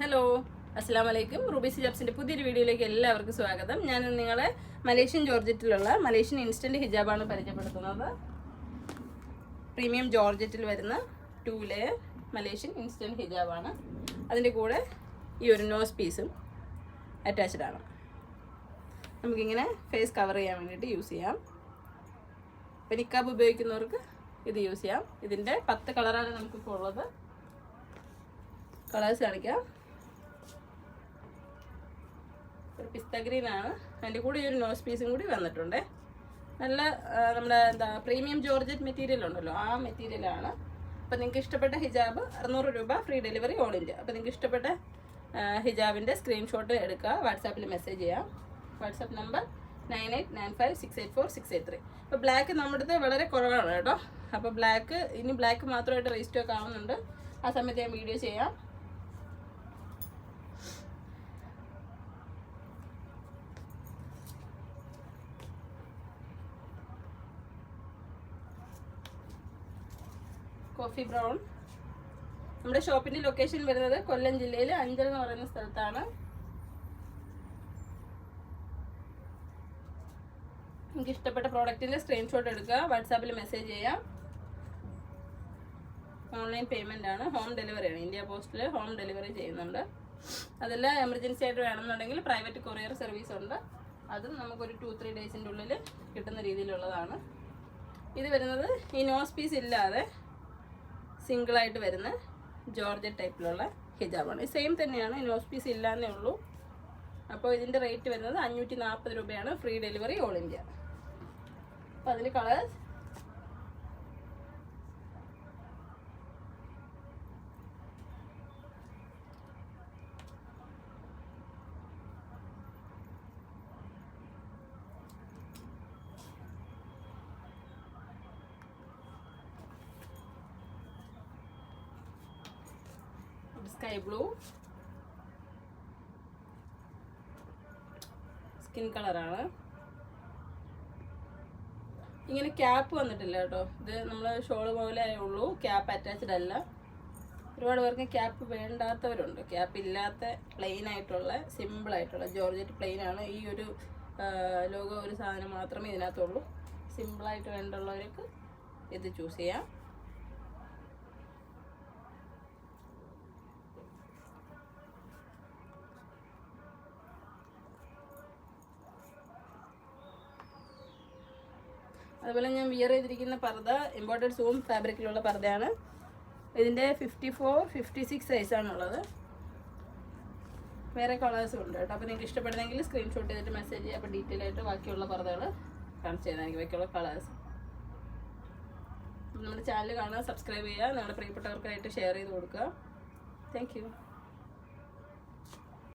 Hello അസ്സാം വലൈക്കും Ruby ജബ്സിന്റെ പുതിയൊരു വീഡിയോയിലേക്ക് എല്ലാവർക്കും സ്വാഗതം. ഞാൻ നിങ്ങളെ മലേഷ്യൻ ജോർജറ്റിലുള്ള മലേഷ്യൻ ഇൻസ്റ്റന്റ് ഹിജാബാണ് പരിചയപ്പെടുത്തുന്നത്. പ്രീമിയം ജോർജറ്റിൽ വരുന്ന ടൂ ലെയർ മലേഷ്യൻ ഇൻസ്റ്റന്റ് ഹിജാബാണ്. അതിന്റെ കൂടെ ഈ ഒരു നോസ് പീസും അറ്റാച്ച്ഡ് ആണ്. നമുക്കിങ്ങനെ ഫേസ് കവർ ചെയ്യാൻ വേണ്ടിയിട്ട് യൂസ് ചെയ്യാം. ഇപ്പം നിക്കാബ് ഉപയോഗിക്കുന്നവർക്ക് ഇത് യൂസ് ചെയ്യാം. ഇതിന്റെ പത്ത് കളറാണ് നമുക്കിപ്പോൾ ഉള്ളത്. കളേഴ്സ് കാണിക്കാം. ഒരു പിസ്ത ഗ്രീൻ ആണ് അതിന്റെ കൂടെ ഒരു നോസ് പീസും കൂടി വന്നിട്ടുണ്ട്. നല്ല നമ്മുടെ എന്താ പ്രീമിയം ജോർജറ്റ് മെറ്റീരിയൽ ഉണ്ടല്ലോ ആ മെറ്റീരിയലാണ് അപ്പോൾ നിങ്ങൾക്ക് ഇഷ്ടപ്പെട്ട ഹിജാബ് അറുന്നൂറ് രൂപ ഫ്രീ ഡെലിവറി ഓൾ ഇന്ത്യ. അപ്പോൾ നിങ്ങൾക്ക് ഇഷ്ടപ്പെട്ട ഹിജാബിന്റെ സ്ക്രീൻഷോട്ട് എടുക്കുക വാട്സാപ്പിൽ മെസ്സേജ് ചെയ്യാം. WhatsApp number nine eight nine five six eight four six eight three. അപ്പോൾ ബ്ലാക്ക് നമ്മുടെ വളരെ കുറവാണ് കേട്ടോ. അപ്പോൾ ബ്ലാക്ക് ഇനി ബ്ലാക്ക് മാത്രമായിട്ട് റീസ്റ്റോക്ക് ആവുന്നുണ്ട്. ആ സമയത്ത് ഞാൻ വീഡിയോ ചെയ്യാം. Coffee brown. നമ്മുടെ ഷോപ്പിന്റെ ലൊക്കേഷൻ വരുന്നത് കൊല്ലം ജില്ലയിൽ അഞ്ചൽ എന്ന് പറയുന്ന സ്ഥലത്താണ്. നിങ്ങൾക്ക് ഇഷ്ടപ്പെട്ട പ്രോഡക്റ്റിന്റെ സ്ക്രീൻഷോട്ട് എടുക്കുക വാട്സാപ്പിൽ മെസ്സേജ് ചെയ്യാം. ഓൺലൈൻ പേയ്മെന്റ് ആണ്. ഹോം ഡെലിവറിയാണ് ഇന്ത്യ പോസ്റ്റിൽ ഹോം ഡെലിവറി ചെയ്യുന്നുണ്ട്. അതല്ല എമർജൻസി ആയിട്ട് വേണമെന്നുണ്ടെങ്കിൽ പ്രൈവറ്റ് കൊറിയർ സർവീസ് ഉണ്ട്. അതും നമുക്കൊരു ടു ത്രീ ഡേയ്സിന്റെ ഉള്ളിൽ കിട്ടുന്ന രീതിയിലുള്ളതാണ്. ഇത് വരുന്നത് ഈ നോസ് പീസ് ഇല്ലാതെ സിംഗിളായിട്ട് വരുന്ന ജോർജ് ടൈപ്പിലുള്ള ഹിജാബാണ്. സെയിം തന്നെയാണ് നോസ് പീസ് ഇല്ലാന്നേ ഉള്ളൂ. അപ്പോൾ ഇതിന്റെ റേറ്റ് വരുന്നത് അഞ്ഞൂറ്റി നാൽപ്പത് രൂപയാണ് ഫ്രീ ഡെലിവറി ഓൾ ഇന്ത്യ അപ്പോൾ അതിൽ കളേഴ്സ് സ്കൈ ബ്ലൂ സ്കിൻ കളറാണ് ഇങ്ങനെ ക്യാപ്പ് വന്നിട്ടില്ല കേട്ടോ. ഇത് നമ്മൾ ഷോൾ പോലെ ഉള്ളൂ ക്യാപ്പ് അറ്റാച്ച്ഡ് അല്ല. ഒരുപാട് പേർക്ക് ക്യാപ്പ് വേണ്ടാത്തവരുണ്ട്. ക്യാപ്പ് ഇല്ലാത്ത പ്ലെയിൻ ആയിട്ടുള്ള സിമ്പിൾ ആയിട്ടുള്ള ജോർജറ്റ് പ്ലെയിൻ ആണ്. ഈ ഒരു ലോഗോ ഒരു സാധനം മാത്രമേ ഇതിനകത്തുള്ളൂ. സിമ്പിളായിട്ട് വേണ്ടുള്ളവർക്ക് ഇത് ചൂസ് ചെയ്യാം. അതുപോലെ ഞാൻ വിയർ ചെയ്തിരിക്കുന്ന പർദ്ദ ഇമ്പോർട്ടഡ് സൂം ഫാബ്രിക്കിലുള്ള പർദ്ദയാണ്. ഇതിന്റെ ഫിഫ്റ്റി ഫോർ ഫിഫ്റ്റി സിക്സ് സൈസാണുള്ളത് വേറെ കളേഴ്സും ഉണ്ട് കേട്ടോ. അപ്പോൾ നിങ്ങൾക്ക് ഇഷ്ടപ്പെടുന്നെങ്കിൽ സ്ക്രീൻഷോട്ട് ചെയ്തിട്ട് മെസ്സേജ് ചെയ്യുക അപ്പോൾ ഡീറ്റെയിൽ ആയിട്ട് ബാക്കിയുള്ള പർദ്ദകൾ കാണിച്ചു എനിക്ക് ബാക്കിയുള്ള കളേഴ്സ് നമ്മുടെ ചാനൽ കാണുക സബ്സ്ക്രൈബ് ചെയ്യുക. നിങ്ങളുടെ പ്രിയപ്പെട്ടവർക്കായിട്ട് ഷെയർ ചെയ്ത് കൊടുക്കുക. താങ്ക്